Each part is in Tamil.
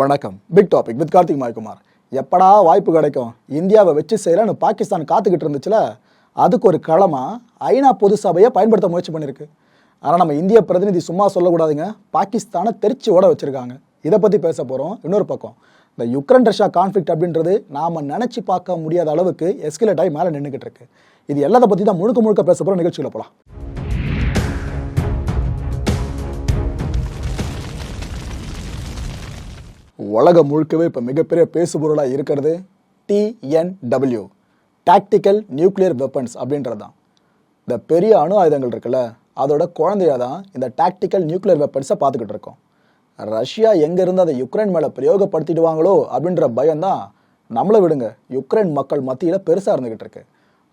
வணக்கம். பிக் டாபிக் வித் கார்த்திக் மாய்குமார். எப்படா வாய்ப்பு கிடைக்கும்? இந்தியாவை வச்சு செய்யலான்னு பாகிஸ்தான் காத்துக்கிட்டு இருந்துச்சுல? அதுக்கு ஒரு களமாக ஐநா பொது சபையை பயன்படுத்த முயற்சி பண்ணியிருக்கு ஆனால் நம்ம இந்திய பிரதிநிதி சும்மா சொல்லக்கூடாதுங்க. பாகிஸ்தானை தெரிச்சு ஓட வச்சுருக்காங்க. இதை பற்றி பேச போகிறோம் இன்னொரு பக்கம் இந்த யுக்ரைன் ரஷ்யா கான்ஃப்ளிக்ட் அப்படின்றது நாம் நினச்சி பார்க்க முடியாத அளவுக்கு எஸ்கிலேட் ஆகி மேலே நின்றுக்கிட்டு இருக்கு. இது எல்லாத்தை பற்றி தான் முழுக்க முழுக்க பேச போகிற நிகழ்ச்சியில் போகலாம் உலகம் முழுக்கவே இப்போ மிகப்பெரிய பேசுபொருளாக இருக்கிறது டிஎன்டபிள்யூ டாக்டிக்கல் நியூக்ளியர் வெப்பன்ஸ் அப்படின்றது தான் இந்த பெரிய அணு ஆயுதங்கள் இருக்குல்ல அதோட குழந்தையாக தான் இந்த டாக்டிக்கல் நியூக்ளியர் வெப்பன்ஸை பார்த்துக்கிட்டு இருக்கோம். ரஷ்யா எங்கேருந்து அதை யுக்ரைன் மேலே பிரயோகப்படுத்திடுவாங்களோ அப்படின்ற பயம்தான் நம்மளை விடுங்க. யுக்ரைன் மக்கள் மத்தியில் பெருசாக இருந்துக்கிட்டு இருக்கு.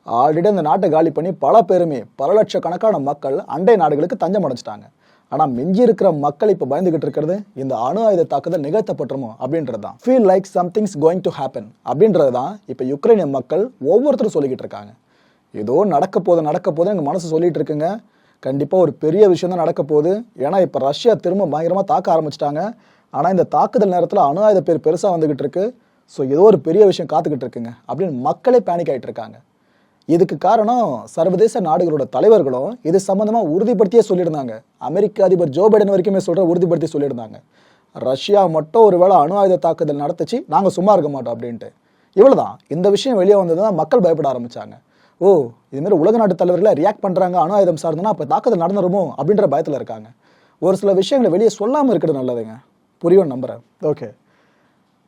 ஆல்ரெடி அந்த நாட்டை காலி பண்ணி பல பேருமே பல லட்சக்கணக்கான மக்கள் அண்டை நாடுகளுக்கு தஞ்சம் அடைஞ்சிட்டாங்க. ஆனால் மிஞ்சி இருக்கிற மக்கள் இப்போ பயந்துகிட்டு இருக்கிறது இந்த அணு ஆயுத தாக்குதல் நிகழ்த்தப்பட்டுருமோ அப்படின்றது தான் feel like somethings going to happen அப்படின்றது தான் இப்போ யுக்ரைனிய மக்கள் ஒவ்வொருத்தரும் சொல்லிக்கிட்டு இருக்காங்க. ஏதோ நடக்க போது நடக்க போது எங்கள் மனசு சொல்லிட்டு இருக்குங்க. கண்டிப்பாக ஒரு பெரிய விஷயம் தான் நடக்க போகுது. ஏன்னா இப்போ ரஷ்யா திரும்ப பயங்கரமாக தாக்க ஆரம்பிச்சிட்டாங்க. ஆனால் இந்த தாக்குதல் நேரத்தில் அணு ஆயுத பேர் பெருசாக வந்துகிட்டு இருக்கு. ஸோ ஏதோ ஒரு பெரிய விஷயம் காத்துக்கிட்டு இருக்குங்க அப்படின்னு மக்களே பேனிக் ஆகிட்டு இருக்காங்க. இதுக்கு காரணம் சர்வதேச நாடுகளோட தலைவர்களும் இது சம்மந்தமாக உறுதிப்படுத்தியே சொல்லியிருந்தாங்க. அமெரிக்க அதிபர் ஜோ பைடன் வரைக்குமே சொல்கிற உறுதிப்படுத்தி சொல்லியிருந்தாங்க. ரஷ்யா மட்டும் ஒருவேளை அணு ஆயுத தாக்குதல் நடத்துச்சு நாங்கள் சும்மா இருக்க மாட்டோம் அப்படின்ட்டு. இவ்வளவுதான். இந்த விஷயம் வெளியே வந்தது தான் மக்கள் பயப்பட ஆரம்பித்தாங்க ஓ இதுமாரி உலக நாட்டு தலைவர்களை ரியாக்ட் பண்ணுறாங்க அணு ஆயுதம் சார்ந்தனா அப்போ தாக்குதல் நடந்துருமோ அப்படின்ற பயத்தில் இருக்காங்க. ஒரு சில விஷயங்களை வெளியே சொல்லாமல் இருக்கிறது நல்லதுங்க. புரியும் நம்புறேன். ஓகே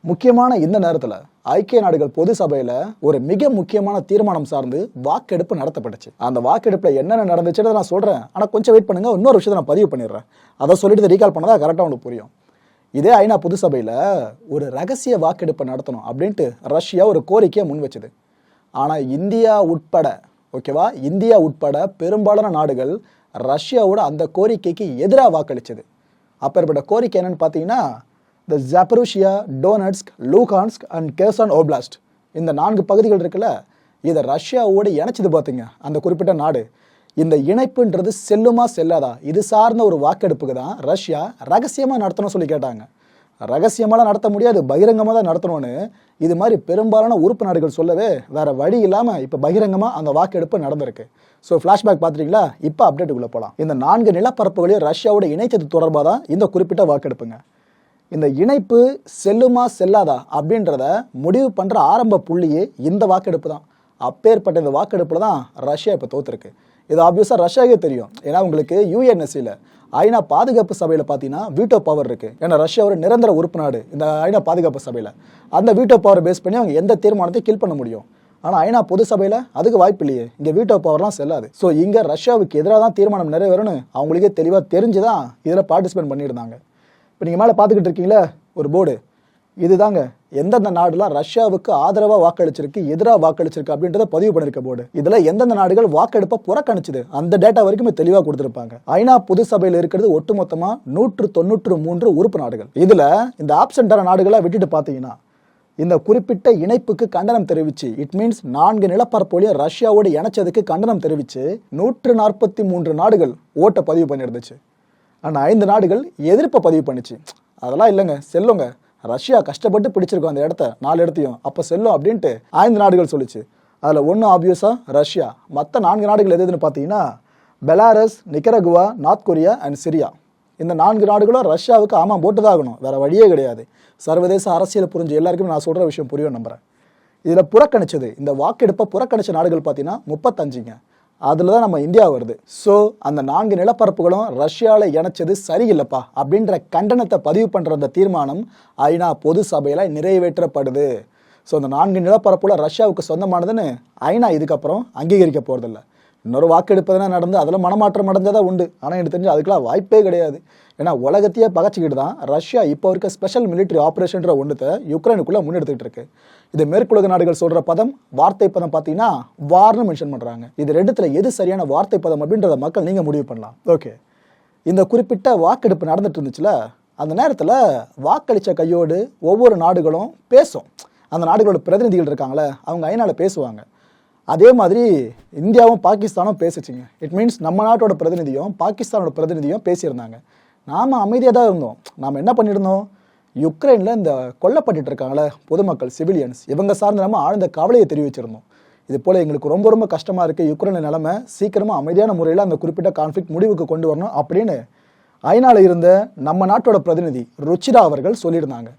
முக்கியமான இந்த நேரத்தில் ஐக்கிய நாடுகள் பொது சபையில் ஒரு மிக முக்கியமான தீர்மானம் சார்ந்து வாக்கெடுப்பு நடத்தப்பட்டுச்சு. அந்த வாக்கெடுப்பில் என்னென்ன நடந்துச்சுன்னு நான் சொல்கிறேன் ஆனால் கொஞ்சம் வெயிட் பண்ணுங்க. இன்னொரு விஷயத்தை நான் பதிவு பண்ணிடுறேன். அதை சொல்லிட்டு ரீகால் பண்ணதா கரெக்டாக உங்களுக்கு புரியும். இதே ஐநா பொது சபையில் ஒரு ரகசிய வாக்கெடுப்பை நடத்தணும் அப்படின்ட்டு ரஷ்யா ஒரு கோரிக்கையை முன் வச்சுது. ஆனால் இந்தியா உட்பட ஓகேவா இந்தியா உட்பட பெரும்பாலான நாடுகள் ரஷ்யாவோட அந்த கோரிக்கைக்கு எதிராக வாக்களிச்சது. அப்பேற்பட்ட கோரிக்கை என்னன்னு பார்த்தீங்கன்னா the Zaporizhzhia Donetsk Luhansk and Kherson oblast இந்த நான்கு பகுதிகள் இருக்குல்ல இதை ரஷ்யாவோடு இணைச்சது பார்த்தீங்க அந்த குறிப்பிட்ட நாடு. இந்த இணைப்புன்றது செல்லுமா செல்லாதா? இது சார்ந்த ஒரு வாக்கெடுப்புக்கு தான் ரஷ்யா ரகசியமாக நடத்தணும் சொல்லி கேட்டாங்க. ரகசியமாலாம் நடத்த முடியாது பகிரங்கமாக தான் நடத்தணும்னு. இது மாதிரி பெரும்பாலான உறுப்பு நாடுகள் சொல்லவே வேற வழி இல்லாமல் இப்போ பகிரங்கமாக அந்த வாக்கெடுப்பு நடந்திருக்கு. ஸோ ஃப்ளாஷ்பேக் பார்த்துட்டீங்களா? இப்போ அப்டேட்டுக்குள்ளே போகலாம் இந்த நான்கு நிலப்பரப்புகளையும் ரஷ்யாவோட இணைத்தது தொடர்பாக தான் இந்த குறிப்பிட்ட வாக்கெடுப்புங்க. இந்த இணைப்பு செல்லுமா செல்லாதா அப்படின்றத முடிவு பண்ணுற ஆரம்ப புள்ளியே இந்த வாக்கெடுப்பு தான். அப்பேற்பட்ட இந்த வாக்கெடுப்பில் தான் ரஷ்யா இப்போ தோத்துருக்கு. இது ஆப்வியஸாக ரஷ்யாவே தெரியும். ஏன்னா உங்களுக்கு யூஎன்எஸ்சியில் ஐநா பாதுகாப்பு சபையில் பார்த்தீங்கன்னா வீட்டோ பவர் இருக்குது ஏன்னா ரஷ்யா ஒரு நிரந்தர உறுப்பு நாடு இந்த ஐநா பாதுகாப்பு சபையில். அந்த வீட்டோ பவர் பேஸ் பண்ணி அவங்க எந்த தீர்மானத்தையும் கில் பண்ண முடியும். ஆனால் ஐநா பொது சபையில் அதுக்கு வாய்ப்பு இல்லையே. இங்கே வீட்டோ பவர்லாம் செல்லாது. ஸோ இங்கே ரஷ்யாவுக்கு எதிராக தான் தீர்மானம் நிறைவேறும்னு அவங்களுக்கே தெளிவாக தெரிஞ்சு தான் இதில் பார்ட்டிசிபேட் பண்ணியிருந்தாங்க. இப்போ நீங்கள் மேலே பார்த்துக்கிட்டு இருக்கீங்களே ஒரு போர்டு. இதுதாங்க. எந்தெந்த நாடுலாம் ரஷ்யாவுக்கு ஆதரவாக வாக்களிச்சிருக்கு எதிராக வாக்களிச்சிருக்கு அப்படின்றத பதிவு பண்ணிருக்க போர்டு. இதில் எந்தெந்த நாடுகள் வாக்கெடுப்பை புறக்கணிச்சுது அந்த டேட்டா வரைக்குமே தெளிவாக கொடுத்துருப்பாங்க. ஐநா பொது சபையில் இருக்கிறது ஒட்டுமொத்தமாக நூற்று தொண்ணூற்று மூன்று உறுப்பு நாடுகள். இதில் இந்த ஆப்சண்டான நாடுகளாக விட்டுட்டு பார்த்தீங்கன்னா இந்த குறிப்பிட்ட இணைப்புக்கு கண்டனம் தெரிவிச்சு இட் மீன்ஸ் நான்கு நிலப்பரப்புலையும் ரஷ்யாவோடு இணைச்சதுக்கு கண்டனம் தெரிவிச்சு நூற்று நாற்பத்தி மூன்று நாடுகள் ஓட்டை பதிவு பண்ணியிருந்துச்சு. ஆனால் ஐந்து நாடுகள் எதிர்ப்பை பதிவு பண்ணுச்சு. அதெல்லாம் இல்லைங்க செல்லுங்க. ரஷ்யா கஷ்டப்பட்டு பிடிச்சிருக்கோம் அந்த இடத்த நாலு இடத்தையும். அப்போ செல்லும் அப்படின்ட்டு ஐந்து நாடுகள் சொல்லிச்சு. அதில் ஒன்று ஆப்வியஸாக ரஷ்யா. மற்ற நான்கு நாடுகள் எது எதுன்னு பார்த்தீங்கன்னா Belarus Nicaragua North Korea and Syria. இந்த நான்கு நாடுகளும் ரஷ்யாவுக்கு ஆமாம் போட்டு தான் ஆகணும் வேற வழியே கிடையாது. சர்வதேச அரசியல் புரிஞ்சு எல்லாருக்குமே நான் சொல்கிற விஷயம் புரியும் நம்புறேன். இதில் புறக்கணிச்சது இந்த வாக்கெடுப்பை புறக்கணிச்ச நாடுகள் பார்த்தீங்கன்னா முப்பத்தஞ்சுங்க. அதில் தான் நம்ம இந்தியா வருது. ஸோ அந்த நான்கு நிலப்பரப்புகளும் ரஷ்யாவில் இணைச்சது சரியில்லைப்பா அப்படின்ற கண்டனத்தை பதிவு பண்ணுற அந்த தீர்மானம் ஐநா பொது சபையில் நிறைவேற்றப்படுது. ஸோ அந்த நான்கு நிலப்பரப்புல ரஷ்யாவுக்கு சொந்தமானதுன்னு ஐநா இதுக்கப்புறம் அங்கீகரிக்க போகிறதில்ல இன்னொரு வாக்கெடுப்பு எதனா நடந்து அதில் மனமாற்றம் அடைஞ்சதா உண்டு. ஆனால் எனக்கு தெரிஞ்சு அதுக்கெல்லாம் வாய்ப்பே கிடையாது. ஏன்னா உலகத்தையே பகச்சிக்கிட்டு தான் ரஷ்யா இப்போ இருக்க ஸ்பெஷல் மிலிட்டரி ஆப்ரேஷன்ற ஒன்றத்தை யுக்ரைனுக்குள்ளே முன்னெடுத்துக்கிட்டு இருக்கு. இது மேற்குலக நாடுகள் சொல்கிற பதம் வார்த்தை பதம் பார்த்தீங்கன்னா வார்னு மென்ஷன் பண்ணுறாங்க இது ரெண்டுத்தில் எது சரியான வார்த்தை பதம் அப்படின்றத மக்கள் நீங்கள் முடிவு பண்ணலாம். ஓகே இந்த குறிப்பிட்ட வாக்கெடுப்பு நடந்துட்டு இருந்துச்சுல அந்த நேரத்தில் வாக்களித்த கையோடு ஒவ்வொரு நாடுகளும் பேசும். அந்த நாடுகளோட பிரதிநிதிகள் இருக்காங்களே அவங்க ஐநாவில் பேசுவாங்க. அதே மாதிரி இந்தியாவும் பாகிஸ்தானும் பேசிச்சிங்க. இட் மீன்ஸ் நம்ம நாட்டோட பிரதிநிதியும் பாகிஸ்தானோட பிரதிநிதியும் பேசியிருந்தாங்க. நாம் அமைதியாக தான் இருந்தோம். நாம் என்ன பண்ணியிருந்தோம்? யுக்ரைனில் இந்த கொல்லப்பட்டு இருக்காங்களே பொதுமக்கள் சிவிலியன்ஸ் இவங்க சார்ந்த நம்ம ஆழ்ந்த கவலையை தெரிவிச்சிருந்தோம். இது போல் எங்களுக்கு ரொம்ப ரொம்ப கஷ்டமாக இருக்குது யுக்ரைன் நிலைமை சீக்கிரமாக அமைதியான முறையில் அந்த குறிப்பிட்ட கான்ஃப்ளிக் முடிவுக்கு கொண்டு வரணும் அப்படின்னு ஐநால இருந்த நம்ம நாட்டோட பிரதிநிதி ருச்சிரா அவர்கள் சொல்லியிருந்தாங்க.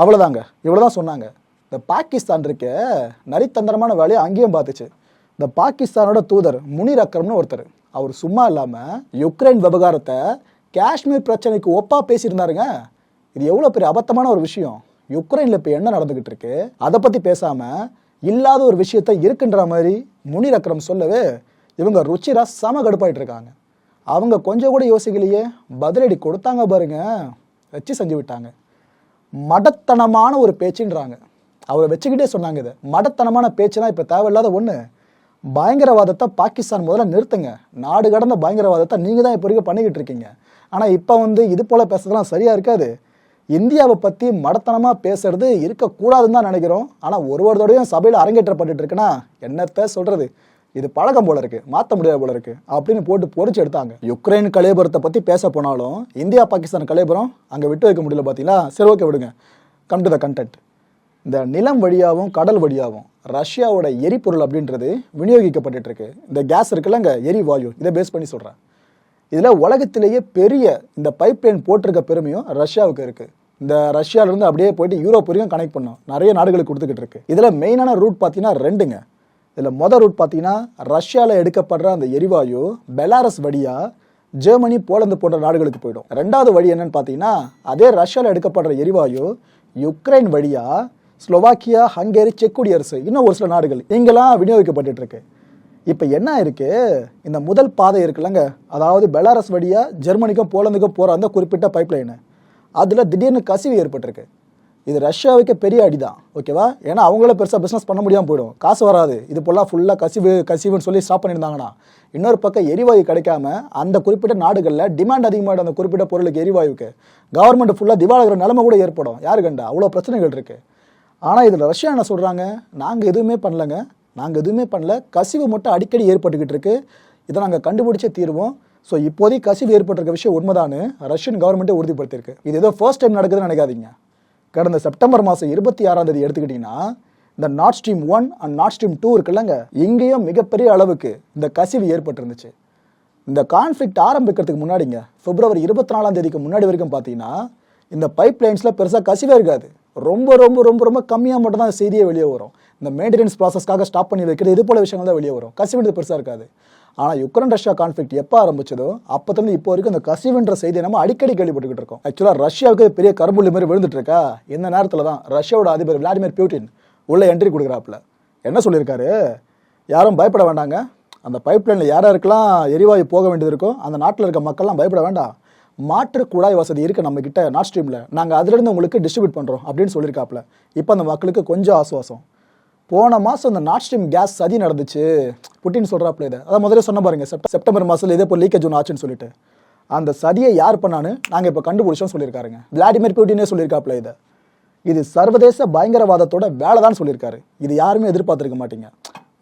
அவ்வளோதாங்க இவ்வளோதான் சொன்னாங்க. இந்த பாகிஸ்தான் இருக்க நரித்தந்திரமான வேலையை அங்கேயும் பார்த்துச்சு. இந்த பாகிஸ்தானோட தூதர் முனிர் அக்ரம்னு ஒருத்தர். அவர் சும்மா இல்லாமல் யுக்ரைன் விவகாரத்தை காஷ்மீர் பிரச்சனைக்கு ஒப்பா பேசியிருந்தாருங்க. இது எவ்வளோ பெரிய அபத்தமான ஒரு விஷயம். யுக்ரைனில் இப்போ என்ன நடந்துக்கிட்டு இருக்கு? அதை பற்றி பேசாமல் இல்லாத ஒரு விஷயத்த இருக்குன்ற மாதிரி முனிர் அக்ரம் சொல்லவே இவங்க ருச்சிரா சம கடுப்பாயிட்டு இருக்காங்க. அவங்க கொஞ்சம் கூட யோசிக்கலையே பதிலடி கொடுத்தாங்க பாருங்க. வச்சு செஞ்சு விட்டாங்க மடத்தனமான ஒரு பேச்சுன்றாங்க. அவரை வச்சுக்கிட்டே சொன்னாங்க இது. மடத்தனமான பேச்சுனா இப்போ தேவையில்லாத ஒன்று பயங்கரவாதத்தை பாகிஸ்தான் முதல்ல நிறுத்துங்க. நாடு கடந்த பயங்கரவாதத்தை நீங்கள் தான் இப்போ வரைக்கும் பண்ணிக்கிட்டு இருக்கீங்க. ஆனால் இப்போ வந்து இது போல் பேசுறதுலாம் சரியாக இருக்காது. இந்தியாவை பற்றி மடத்தனமாக பேசுறது இருக்கக்கூடாதுன்னு தான் நினைக்கிறோம். ஆனால் ஒரு ஒரு தடவையும் சபையில் அரங்கேற்றப்பட்டு இருக்குன்னா என்னத்தை சொல்கிறது இது பழக்கம் போல இருக்கு. மாற்ற முடியாது போல இருக்கு. அப்படின்னு போட்டு பொறிச்சு எடுத்தாங்க. யுக்ரைன் கலைபுரத்தை பற்றி பேச போனாலும் இந்தியா பாகிஸ்தான் கலைபுரம் அங்கே விட்டு வைக்க முடியல பார்த்தீங்களா சரி ஓகே விடுங்க. கம் டு த கண்டென்ட் இந்த நிலம் வழியாகவும் கடல் வழியாகவும் ரஷ்யாவோட எரிபொருள் அப்படின்றது விநியோகிக்கப்பட்டுட்டு இருக்கு இந்த கேஸ் இருக்குல்ல இங்கே எரிவாயு. இதை பேஸ் பண்ணி சொல்கிறேன் இதில் உலகத்திலேயே பெரிய இந்த பைப் லைன் போட்டிருக்க பெருமையும் ரஷ்யாவுக்கு இருக்கு. இந்த ரஷ்யாவிலேருந்து அப்படியே போயிட்டு யூரோப் வரைக்கும் கனெக்ட் பண்ணோம். நிறைய நாடுகளுக்கு கொடுத்துக்கிட்டு இருக்கு இதில் மெயினான ரூட் பார்த்தீங்கன்னா ரெண்டுங்க. இதில் மொதல் ரூட் பார்த்தீங்கன்னா ரஷ்யாவில் எடுக்கப்படுற அந்த எரிவாயு பெலாரஸ் வழியாக ஜெர்மனி போலந்து போன்ற நாடுகளுக்கு போயிடும். ரெண்டாவது வழி என்னன்னு பார்த்தீங்கன்னா அதே ரஷ்யாவில் எடுக்கப்படுற எரிவாயு யுக்ரைன் வழியாக ஸ்லோவாக்கியா ஹங்கேரி செக் குடியரசு இன்னும் ஒரு சில நாடுகள் இங்கெல்லாம் விநியோகிக்கப்பட்டு இருக்கு இப்போ என்ன இருக்கு? இந்த முதல் பாதை இருக்குல்லங்க. அதாவது பெலாரஸ் வழியாக ஜெர்மனிக்கும் போலந்துக்கும் போகிற அந்த குறிப்பிட்ட பைப் லைனு அதில் திடீர்னு கசிவு ஏற்பட்டிருக்கு. இது ரஷ்யாவுக்கு பெரிய அடி தான் ஓகேவா? ஏன்னா அவங்கள பெருசாக பிஸ்னஸ் பண்ண முடியாமல் போயிடும். காசு வராது. இது போலாம் ஃபுல்லாக கசிவு கசிவுன்னு சொல்லி ஸ்டாப் பண்ணியிருந்தாங்கன்னா இன்னொரு பக்கம் எரிவாயு கிடைக்காம அந்த குறிப்பிட்ட நாடுகளில் டிமாண்ட் அதிகமாகிடும் அந்த குறிப்பிட்ட பொருளுக்கு எரிவாயுக்கு. கவர்மெண்ட் ஃபுல்லாக திவாலகிற நிலைமை கூட ஏற்படும். யாரு கண்டா? அவ்வளோ பிரச்சனைகள் இருக்குது ஆனால் இதில் ரஷ்யா என்ன சொல்கிறாங்க நாங்கள் எதுவுமே பண்ணலங்க. நாங்கள் எதுவுமே பண்ணல. கசிவு மட்டும் அடிக்கடி ஏற்பட்டுக்கிட்டு இருக்குது இதை நாங்கள் கண்டுபிடிச்சே தீர்வோம். ஸோ இப்போதைக்கு கசிவு ஏற்பட்டிருக்க விஷயம் உண்மைதானு ரஷ்யன் கவர்மெண்ட்டே உறுதிப்படுத்தியிருக்கு. இது ஏதோ ஃபர்ஸ்ட் டைம் நடக்குதுன்னு நினைக்காதீங்க. கடந்த செப்டம்பர் மாதம் இருபத்தி ஆறாம் தேதி எடுத்துக்கிட்டிங்கன்னா இந்த Nord Stream one and Nord Stream two இருக்குல்லங்க. இங்கேயும் மிகப்பெரிய அளவுக்கு இந்த கசிவு ஏற்பட்டிருந்துச்சு. இந்த கான்ஃப்ளிக்ட் ஆரம்பிக்கிறதுக்கு முன்னாடிங்க பிப்ரவரி இருபத்தி நாலாம் தேதிக்கு முன்னாடி வரைக்கும் பார்த்தீங்கன்னா இந்த பைப் லைன்ஸில் பெருசாக கசிவே இருக்காது. ரொம்ப ரொம்ப ரொம்ப ரொம்ப கம்மியாக மட்டும் தான் செய்தியே வெளியே வரும். இந்த மெயின்டெனன்ஸ் ப்ராசஸ்க்காக ஸ்டாப் பண்ணி வைக்கிறது இது போல விஷயங்கள் தான் வெளியே வரும். கசிவுன்றது பெருசாக இருக்காது. ஆனால் யுக்ரைன் ரஷ்யா கான்ஃப்ளிக்ட் எப்போ ஆரம்பிச்சதோ அப்போத்துலேருந்து இப்போ வரைக்கும் இந்த கசிவுன்ற செய்தியை நம்ம அடிக்கடி கேள்விப்பட்டுக்கிட்டு இருக்கோம். ஆக்சுவலாக ரஷ்யாவுக்கு பெரிய கரும்புள்ளி மாதிரி விழுந்துட்டு இருக்கா இந்த நேரத்தில் தான் ரஷ்யாவோட அதிபர் விளாடிமிர் பியூட்டின் உள்ள என்ட்ரி கொடுக்குறாப்புல. என்ன சொல்லியிருக்காரு? யாரும் பயப்பட வேண்டாங்க. அந்த பைப் லைனில் யார் யாருக்கெல்லாம் எரிவாயு போக வேண்டியது இருக்கோ அந்த நாட்டில் இருக்க மக்கள்லாம் பயப்பட வேண்டாம். மாற்று குழாய் வசதி இருக்குது நம்ம கிட்ட நாட் ஸ்ட்ரீமில் நாங்கள் அதிலிருந்து உங்களுக்கு டிஸ்ட்ரிபியூட் பண்ணுறோம் அப்படின்னு சொல்லியிருக்காப்புல இப்போ அந்த மக்களுக்கு கொஞ்சம் ஆசுவாசம். போன மாதம் அந்த நாட் ஸ்ட்ரீம் கேஸ் சதி நடந்துச்சு. புட்டின் சொல்கிறாப்புல இதை. அதான் முதல்ல சொன்ன பாருங்க செப்ட- செப்டம்பர் மாதத்தில் இதே போல் லீக்கேஜ் ஒன்று ஆச்சுன்னு சொல்லிட்டு. அந்த சதியை யார் பண்ணான்னு நாங்கள் இப்போ கண்டுபிடிச்சோம் சொல்லியிருக்காருங்க விளாடிமிர் புட்டினே சொல்லியிருக்காப்புல இதை. இது சர்வதேச பயங்கரவாதத்தோட வேலை தான் சொல்லியிருக்காரு இது யாருமே எதிர்பார்த்திருக்க மாட்டீங்க.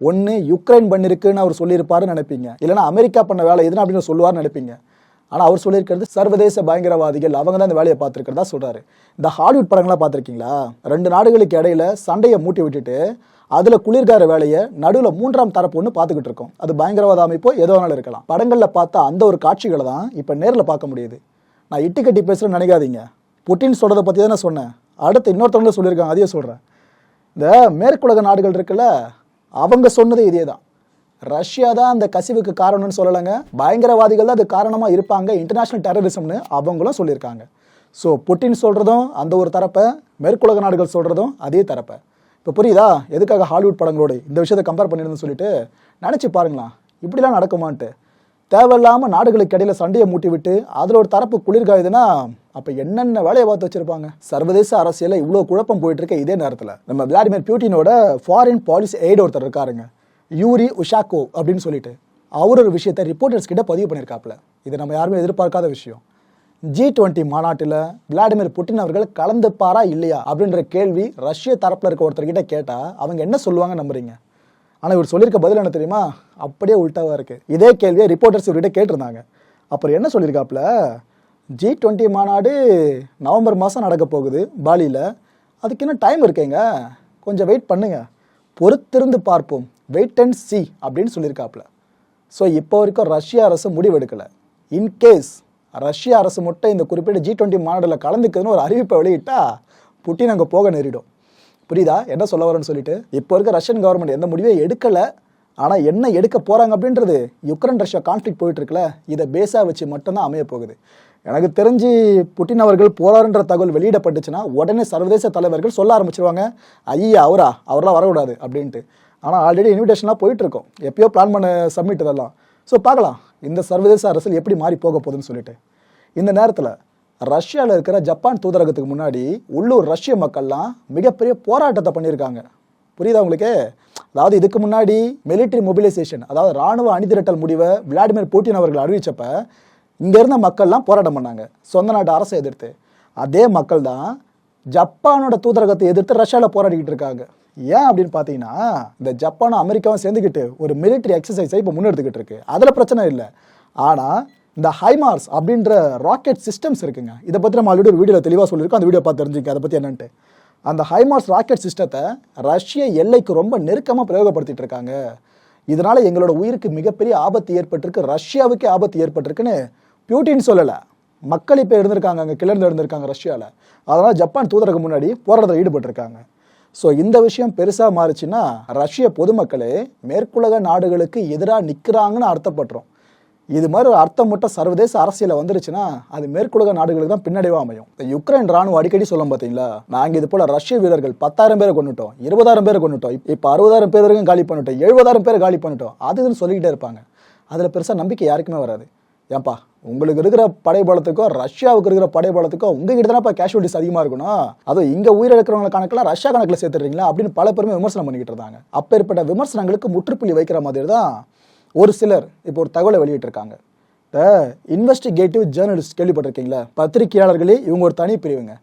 ஒன்று யுக்ரைன் பண்ணிருக்குன்னு அவர் சொல்லியிருப்பாருன்னு நினைப்பீங்க. இல்லைன்னா அமெரிக்கா பண்ண வேலை எதுனா அப்படின்னு சொல்லுவார்னு நினைப்பீங்க. ஆனால் அவர் சொல்லியிருக்கிறது சர்வதேச பயங்கரவாதிகள் அவங்க தான் இந்த வேலையை பார்த்துருக்கிறதா சொல்கிறாரு இந்த ஹாலிவுட் படங்கள்லாம் பார்த்துருக்கீங்களா? ரெண்டு நாடுகளுக்கு இடையில சண்டையை மூட்டி விட்டுட்டு அதில் குளிர்கார வேலையை நடுவில் மூன்றாம் தரப்பு ஒன்று பார்த்துக்கிட்டு இருக்கோம். அது பயங்கரவாத அமைப்போ ஏதோ வேணாலும் இருக்கலாம். படங்களில் பார்த்தா அந்த ஒரு காட்சிகளை தான் இப்போ நேரில் பார்க்க முடியுது. நான் இட்டு கட்டி பேசுகிறேன்னு நினைக்காதீங்க. புட்டின் சொல்கிறத பற்றி தான் நான் சொன்னேன். அடுத்து இன்னொருத்தவங்களும் சொல்லியிருக்காங்க அதையே சொல்கிறேன் இந்த மேற்குலக நாடுகள் இருக்குல்ல அவங்க சொன்னது இதே தான் ரஷ்யா தான் அந்த கசிவுக்கு காரணம்னு சொல்லலைங்க. பயங்கரவாதிகள் தான் அது காரணமாக இருப்பாங்க. இன்டர்நேஷ்னல் டெரரிசம்னு அவங்களும் சொல்லியிருக்காங்க. ஸோ புட்டின் சொல்கிறதும் அந்த ஒரு தரப்பை மேற்குலக நாடுகள் சொல்கிறதும் அதே தரப்பை. இப்போ புரியுதா? எதுக்காக ஹாலிவுட் படங்களோடு இந்த விஷயத்தை கம்பேர் பண்ணிடுன்னு சொல்லிட்டு நினச்சி பாருங்களேன். இப்படிலாம் நடக்குமான்ட்டு. தேவையில்லாமல் நாடுகளுக்கு இடையில சண்டையை மூட்டி விட்டு அதில் ஒரு தரப்பு குளிர்காயுதுன்னா அப்போ என்னென்ன வேலையை பார்த்து வச்சுருப்பாங்க? சர்வதேச அரசியலில் இவ்வளோ குழப்பம் போயிட்டு இருக்க இதே நேரத்தில். நம்ம விளாடிமிர் பியூட்டினோட ஃபாரின் பாலிசி எய்ட் ஒருத்தர் இருக்காருங்க. யூரி உஷாக்கோ அப்படின்னு சொல்லிட்டு அவர் ஒரு விஷயத்தை ரிப்போர்ட்டர்ஸ் கிட்ட பதிவு பண்ணியிருக்காப்புல. இது நம்ம யாருமே எதிர்பார்க்காத விஷயம். ஜி டுவெண்ட்டி மாநாட்டில் விளாடிமிர் புட்டின் அவர்கள் கலந்துப்பாரா இல்லையா அப்படின்ற கேள்வி ரஷ்ய தரப்பில் இருக்க ஒருத்தர்கிட்ட கேட்டால் அவங்க என்ன சொல்லுவாங்க நம்புறீங்க? ஆனால் இவர் சொல்லியிருக்க பதில் என்ன தெரியுமா? அப்படியே உல்ட்டாவாக இருக்குது இதே கேள்வியை ரிப்போர்ட்டர்ஸ் இவர்கிட்ட கேட்டிருந்தாங்க. அப்புறம் என்ன சொல்லியிருக்காப்புல? ஜி டுவெண்ட்டி மாநாடு நவம்பர் மாதம் நடக்க போகுது பாலியில் அதுக்கு இன்னும் டைம் இருக்கேங்க. கொஞ்சம் வெயிட் பண்ணுங்க. பொறுத்திருந்து பார்ப்போம். வெயிட் அண்ட் சி அப்படின்னு சொல்லியிருக்காப்புல. ஸோ இப்போ வரைக்கும் ரஷ்ய அரசு முடிவெடுக்கலை. இன்கேஸ் ரஷ்ய அரசு மட்டும் இந்த குறிப்பிட்ட ஜி டுவெண்ட்டி மாநாட்டில் கலந்துக்குதுன்னு ஒரு அறிவிப்பை வெளியிட்டா புட்டின் அங்கே போக நேரிடும். புரியுதா? என்ன சொல்ல வரேன்னு சொல்லிட்டு இப்போ இருக்க ரஷ்யன் கவர்மெண்ட் எந்த முடிவையும் எடுக்கலை. ஆனால் என்ன எடுக்க போகிறாங்க அப்படின்றது யுக்ரைன் ரஷ்யா கான்ஃப்ளிக் போயிட்டுருக்குல்ல இதை பேஸாக வச்சு மட்டும்தான் அமைய போகுது. எனக்கு தெரிஞ்சு புட்டின் அவர்கள் போறாருன்ற தகவல் வெளியிடப்பட்டுச்சுன்னா உடனே சர்வதேச தலைவர்கள் சொல்ல ஆரம்பிச்சிருவாங்க ஐயா அவரா? அவரெல்லாம் வரக்கூடாது அப்படின்ட்டு. ஆனால் ஆல்ரெடி இன்விடேஷன்லாம் போயிட்டு இருக்கோம் எப்பயோ பிளான் பண்ண சப்மிட் இதெல்லாம். ஸோ பார்க்கலாம். இந்த சர்வதேச அரசியல் எப்படி மாறி போக போகுதுன்னு சொல்லிட்டு. இந்த நேரத்தில் ரஷ்யாவில் இருக்கிற ஜப்பான் தூதரகத்துக்கு முன்னாடி உள்ளூர் ரஷ்ய மக்கள்லாம் மிகப்பெரிய போராட்டத்தை பண்ணியிருக்காங்க. புரியுதா உங்களுக்கு? அதாவது இதுக்கு முன்னாடி மிலிட்டரி மொபிலைசேஷன் அதாவது ராணுவ அணிதிரட்டல் முடிவை விளாடிமிர் புட்டின் அவர்கள் அறிவிச்சப்ப இங்கே இருந்த மக்கள்லாம் போராட்டம் பண்ணாங்க. சொந்த நாட்டு அரசை எதிர்த்து. அதே மக்கள் தான் ஜப்பானோட தூதரகத்தை எதிர்த்து ரஷ்யாவில் போராடிக்கிட்டு இருக்காங்க. ஏன் அப்படின்னு பார்த்தீங்கன்னா இந்த ஜப்பானும் அமெரிக்காவும் சேர்ந்துக்கிட்டு ஒரு மிலிட்டரி எக்ஸசைஸை இப்போ முன்னெடுத்துக்கிட்டு இருக்கு. அதில் பிரச்சனை இல்லை. ஆனால் இந்த ஹைமார்ஸ் அப்படின்ற ராக்கெட் சிஸ்டம்ஸ் இருக்குங்க. இதை பற்றி நம்ம ஆல்ரெடி ஒரு வீடியோவில் தெளிவாக சொல்லியிருக்கோம். அந்த வீடியோ பார்த்து தெரிஞ்சுக்க அதை பற்றி என்னன்ட்டு. அந்த ஹைமார்ஸ் ராக்கெட் சிஸ்டத்தை ரஷ்ய எல்லைக்கு ரொம்ப நெருக்கமாக பிரயோகப்படுத்திட்டு இருக்காங்க. இதனால் எங்களோட உயிருக்கு மிகப்பெரிய ஆபத்து ஏற்பட்டிருக்கு. ரஷ்யாவுக்கே ஆபத்து ஏற்பட்டிருக்குன்னு பியூட்டின் சொல்லலை. மக்கள் இப்போ இருந்திருக்காங்க அங்கே கிளர்ந்து இருந்திருக்காங்க ரஷ்யாவில் அதனால் ஜப்பான் தூதரக்கு முன்னாடி போராட்டத்தில் ஈடுபட்டிருக்காங்க. ஸோ இந்த விஷயம் பெருசாக மாறுச்சுன்னா ரஷ்ய பொதுமக்களே மேற்குலக நாடுகளுக்கு எதிராக நிற்கிறாங்கன்னு அர்த்தப்பட்டுரும். இது மாதிரி ஒரு அர்த்தம் மட்டும் சர்வதேச அரசியல வந்துருச்சுன்னா அது மேற்குலக நாடுகளுக்கு தான் பின்னடைவா அமையும். இந்த யுக்ரைன் ராணுவம் அடிக்கடி சொல்லும் பார்த்தீங்களா நாங்கள் இது போல ரஷ்ய வீரர்கள் பத்தாயிரம் பேரை கொண்டுட்டோம் இருபதாயிரம் பேரை கொண்டுட்டோம் இப்போ அறுபதாயிரம் பேர் வரைக்கும் காலி பண்ணிட்டோம் எழுபதாயிரம் பேர் காலி பண்ணிட்டோம் அதுன்னு சொல்லிக்கிட்டே இருப்பாங்க. அதில் பெருசாக நம்பிக்கை யாருக்குமே வராது. ஏன்பா? உங்களுக்கு இருக்கிற படைபலத்துக்கும் ரஷ்யாவுக்கு இருக்கிற படைபலத்துக்கும் உங்ககிட்ட தானப்பா கேஷுவலிட்டிஸ் அதிகமாக இருக்கணும் அதுவும் இங்கே உயிரிழக்கிறவங்க கணக்கெல்லாம் ரஷ்யா கணக்கில் சேர்த்துறீங்களா அப்படின்னு பல பேருமே விமர்சனம் பண்ணிக்கிட்டு இருந்தாங்க. அப்பேற்பட்ட விமர்சனங்களுக்கு முற்றுப்புள்ளி வைக்கிற மாதிரி தான் ஒரு சிலர் இப்போ ஒரு தகவலை வெளியிட்டிருக்காங்க. இந்த இன்வெஸ்டிகேட்டிவ் ஜேர்னலிஸ்ட் கேள்விப்பட்டிருக்கீங்களா? பத்திரிகையாளர்களே இவங்க ஒரு தனி பிரிவுங்க.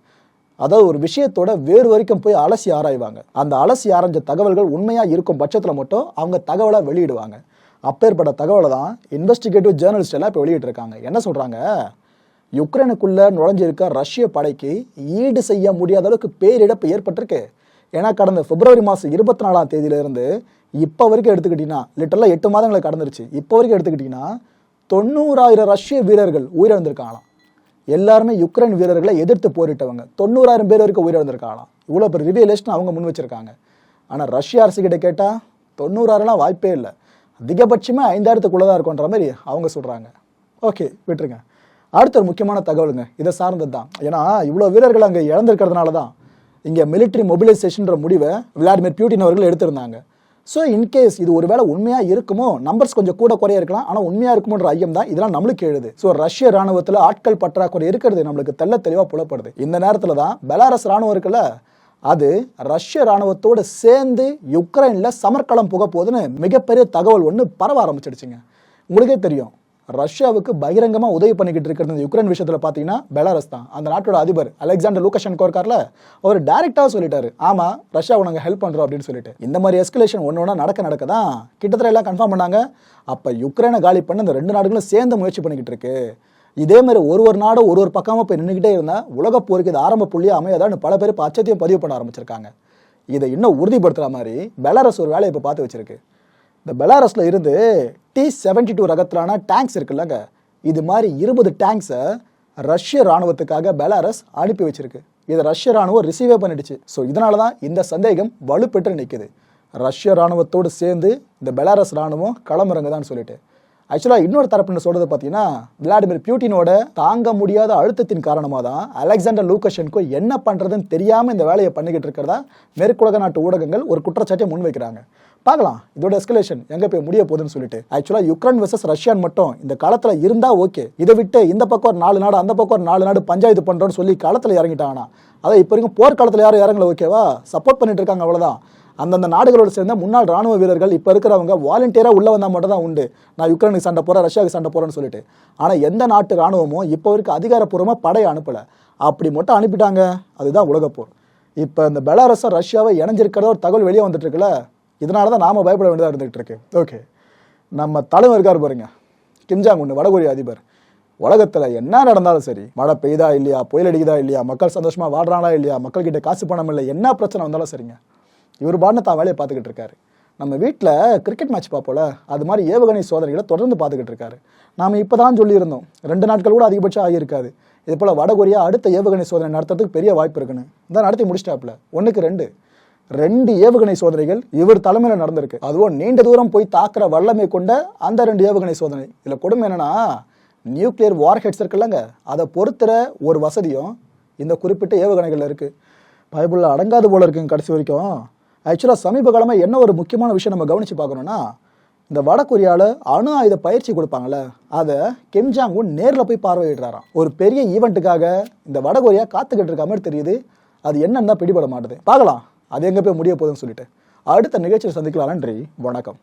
அதாவது ஒரு விஷயத்தோட வேறு வரைக்கும் போய் அலசி ஆராய்வாங்க. அந்த அலசி ஆராய்ஞ்ச தகவல்கள் உண்மையாக இருக்கும் பட்சத்தில் மட்டும் அவங்க தகவலை வெளியிடுவாங்க. அப்பேற்பட்ட தகவலை தான் இன்வெஸ்டிகேட்டிவ் ஜேர்னலிஸ்ட் எல்லாம் இப்போ வெளியிட்டிருக்காங்க. என்ன சொல்கிறாங்க யுக்ரைனுக்குள்ளே நுழைஞ்சிருக்க ரஷ்ய படைக்கு ஈடு செய்ய முடியாத அளவுக்கு பேரிழப்பு ஏற்பட்டிருக்கு. ஏன்னா கடந்த பிப்ரவரி மாதம் இருபத்தி நாலாம் தேதியிலிருந்து இப்போ வரைக்கும் எடுத்துக்கிட்டிங்கன்னா லிட்டரலாக எட்டு மாதங்களை கடந்துருச்சு. இப்போ வரைக்கும் எடுத்துக்கிட்டிங்கன்னா தொண்ணூறாயிரம் ரஷ்ய வீரர்கள் உயிரிழந்திருக்காங்களாம். எல்லாருமே யுக்ரைன் வீரர்களை எதிர்த்து போரிட்டவங்க. தொண்ணூறாயிரம் பேர் வரைக்கும் உயிரிழந்திருக்காங்களாம். இவ்வளோ பெரிய ரிவியலேஷன் அவங்க முன் வச்சிருக்காங்க. ஆனால் ரஷ்ய அரசு கிட்ட கேட்டால் தொண்ணூறாயிரம்லாம் வாய்ப்பே இல்லை. அதிகபட்சமே ஐந்தாயிரத்துக்குள்ளே தான் இருக்கும்ன்ற மாதிரி அவங்க சொல்கிறாங்க ஓகே விட்டுருங்க. அடுத்த ஒரு முக்கியமான தகவலுங்க. இதை சார்ந்தது தான் ஏன்னா இவ்வளோ வீரர்கள் அங்கே இழந்திருக்கிறதுனால தான் இங்கே மிலிட்ரி மொபிலைசேஷன்ற முடிவை விளாடிமிர் பியூட்டின் அவர்கள் எடுத்திருந்தாங்க. ஸோ இன்கேஸ் இது ஒருவேளை உண்மையாக இருக்குமோ நம்பர்ஸ் கொஞ்சம் கூட குறைய இருக்கலாம். ஆனால் உண்மையாக இருக்குமோன்ற ஐயம் தான் இதெல்லாம் நம்மளுக்கு எழுது. ஸோ ரஷ்ய ராணுவத்தில் ஆட்கள் பற்றாக்குறை இருக்கிறது நம்மளுக்கு தெள்ள தெளிவாக புலப்படுது. இந்த நேரத்தில் தான் பெலாரஸ் ராணுவம் இருக்குல்ல அது ரஷ்ய ராணுவத்தோடு சேர்ந்து யுக்ரைனில் சமர்க்களம் புக போதுன்னு மிகப்பெரிய தகவல் ஒன்று பரவ ஆரம்பிச்சிடுச்சுங்க. உங்களுக்கே தெரியும். ரஷ்யாவுக்கு பகிரங்கமாக உதவி பண்ணிக்கிட்டு இருக்கிறது இந்த யுக்ரைன் விஷயத்தில் பார்த்தீங்கன்னா பெலாரஸ் தான். அந்த நாட்டோட அதிபர் அலெக்சாண்டர் லூக்கஷன்கோ இருக்கார்ல அவர் டைரெக்டாக சொல்லிட்டாரு. ஆமாம் ரஷ்யா உனக்கு ஹெல்ப் பண்ணுறோம் அப்படின்னு சொல்லிட்டு. இந்த மாதிரி எஸ்கலேஷன் ஒன்று ஒன்றா நடக்க நடக்க தான் கிட்டத்தட்ட எல்லாம் கன்ஃபார்ம் பண்ணாங்க. அப்போ யுக்ரைனை காலி பண்ண இந்த ரெண்டு நாடுகளும் சேர்ந்து முயற்சி பண்ணிக்கிட்டு இருக்கு. இதே மாதிரி ஒரு ஒரு நாடும் ஒரு ஒரு பக்கமாக போய் நின்றுக்கிட்டே இருந்தால் உலக போருக்கு இது ஆரம்ப புள்ளியாக அமையாதான்னு பல பேர் இப்போ அச்சத்தையும் பதிவு பண்ண ஆரம்பிச்சிருக்காங்க. இதை இன்னும் உறுதிப்படுத்துகிற மாதிரி பெலாரஸ் ஒரு வேலையை இப்போ பார்த்து வச்சிருக்கு. இந்த பெலாரஸில் இருந்து டி செவன்டி டூ ரகத்திலான டேங்க்ஸ் இருக்குல்லங்க. இது மாதிரி இருபது டேங்க்ஸை ரஷ்ய ராணுவத்துக்காக பெலாரஸ் அனுப்பி வச்சிருக்கு. இதை ரஷ்ய ராணுவம் ரிசீவே பண்ணிடுச்சு. ஸோ இதனால தான் இந்த சந்தேகம் வலுப்பெற்று நிற்குது ரஷ்ய ராணுவத்தோடு சேர்ந்து இந்த பெலாரஸ் ராணுவம் களமிறங்குதான்னு சொல்லிட்டு. ஆக்சுவலாக இன்னொரு தரப்புன்னு சொல்றது பார்த்தீங்கன்னா விளாடிமிர் பியூட்டினோட தாங்க முடியாத அழுத்தத்தின் காரணமாக தான் அலெக்சாண்டர் லூக்கஷென்கோ என்ன பண்ணுறதுன்னு தெரியாமல் இந்த வேலையை பண்ணிக்கிட்டு இருக்கிறதா மேற்குலக நாட்டு ஊடகங்கள் ஒரு குற்றச்சாட்டை முன்வைக்கிறாங்க. பார்க்கலாம். இதோட எஸ்கலேஷன் எங்கே போய் முடிய போகுதுன்னு சொல்லிட்டு. ஆக்சுவலாக யுக்ரைன் வெர்சஸ் ரஷ்யான் மட்டும் இந்த காலத்தில் இருந்தால் ஓகே. இதை விட்டு இந்த பக்கம் ஒரு நாலு நாடு அந்த பக்கம் ஒரு நாலு நாடு பஞ்சாயத்து பண்ணுறோன்னு சொல்லி காலத்தில் இறங்கிட்டாங்கன்னா அதை இப்போ வரைக்கும் போர்க்காலத்தில் யாரும் இறங்கல ஓகேவா? சப்போர்ட் பண்ணிட்டு இருக்காங்க அவ்வளோதான் அந்தந்த நாடுகளோடு சேர்ந்த முன்னாள் ராணுவ வீரர்கள் இப்போ இருக்கிறவங்க வாலண்டியராக உள்ள வந்தால் மட்டும் தான் உண்டு. நான் யுக்ரைனுக்கு சண்டை போகிறேன் ரஷ்யாவுக்கு சண்டை போகிறேன்னு சொல்லிட்டு. ஆனால் எந்த நாட்டு ராணுவமும் இப்போ வரைக்கும் அதிகாரப்பூர்வமாக படையை அனுப்பலை. அப்படி மட்டும் அனுப்பிட்டாங்க. அதுதான் உலகப்போர் இப்போ இந்த பெலாரஸும் ரஷ்யாவை இணைஞ்சிருக்கிறத ஒரு தகவல் வெளியே வந்துட்டு இருக்குல்ல? இதனால தான் நாம பயப்பட வேண்டியதாக இருந்துகிட்டு இருக்கு. ஓகே நம்ம தலைவர் இருக்கார் பாருங்க. கிம்ஜாங் ஒன்று வடகொரிய அதிபர். உலகத்தில் என்ன நடந்தாலும் சரி மழை பெய்தா இல்லையா புயல் அடிக்குதா இல்லையா மக்கள் சந்தோஷமாக வாடுறாங்களா இல்லையா மக்கள்கிட்ட காசு பணம் இல்லை என்ன பிரச்சனை வந்தாலும் சரிங்க. இவர் பாடின தான் வேலையை பார்த்துக்கிட்டு இருக்காரு. நம்ம வீட்டில் கிரிக்கெட் மேட்ச் பார்ப்போல அது மாதிரி ஏவுகணை சோதனைகளை தொடர்ந்து பார்த்துக்கிட்டு இருக்காரு. இப்போ தான் சொல்லியிருந்தோம் ரெண்டு நாட்கள் கூட அதிகபட்சம் ஆகியிருக்காது. இது போல் வடகொரியா அடுத்த ஏவுகணை சோதனை நடத்துறதுக்கு பெரிய வாய்ப்பு இருக்குன்னு. இதான் நடத்தி முடிச்சிட்டாப்ல ஒன்றுக்கு ரெண்டு. ரெண்டு ஏவுகணை சோதனைகள் இவர் தலைமையில் நடந்திருக்கு. அதுவும் நீண்ட தூரம் போய் தாக்குற வல்லமை கொண்ட அந்த ரெண்டு ஏவுகணை சோதனை. இதில் கொடுமை என்னென்னா நியூக்ளியர் வார் ஹெட்ஸ் இருக்குல்லங்க. அதை பொறுத்துற ஒரு வசதியும் இந்த குறிப்பிட்ட ஏவுகணைகளில் இருக்குது பயபுள்ள அடங்காது போல இருக்குங்க கடைசி வரைக்கும். ஆக்சுவலாக சமீப காலமாக என்ன ஒரு முக்கியமான விஷயம் நம்ம கவனித்து பார்க்கணும்னா இந்த வடகொரியாவில் அணு ஆயுத பயிற்சி கொடுப்பாங்கல்ல அதை கிம்ஜாங் உன் நேரில் போய் பார்வையிடுறாராம். ஒரு பெரிய ஈவெண்ட்டுக்காக இந்த வடகொரியா காத்துக்கிட்டு இருக்க மாதிரி தெரியுது. அது என்னன்னு தான் பிடிபட மாட்டுது. பார்க்கலாம். அது எங்கே போய் முடிய போகுதுன்னு சொல்லிட்டு. அடுத்த நிகழ்ச்சியில் சந்திக்கலாம். நன்றி. வணக்கம்.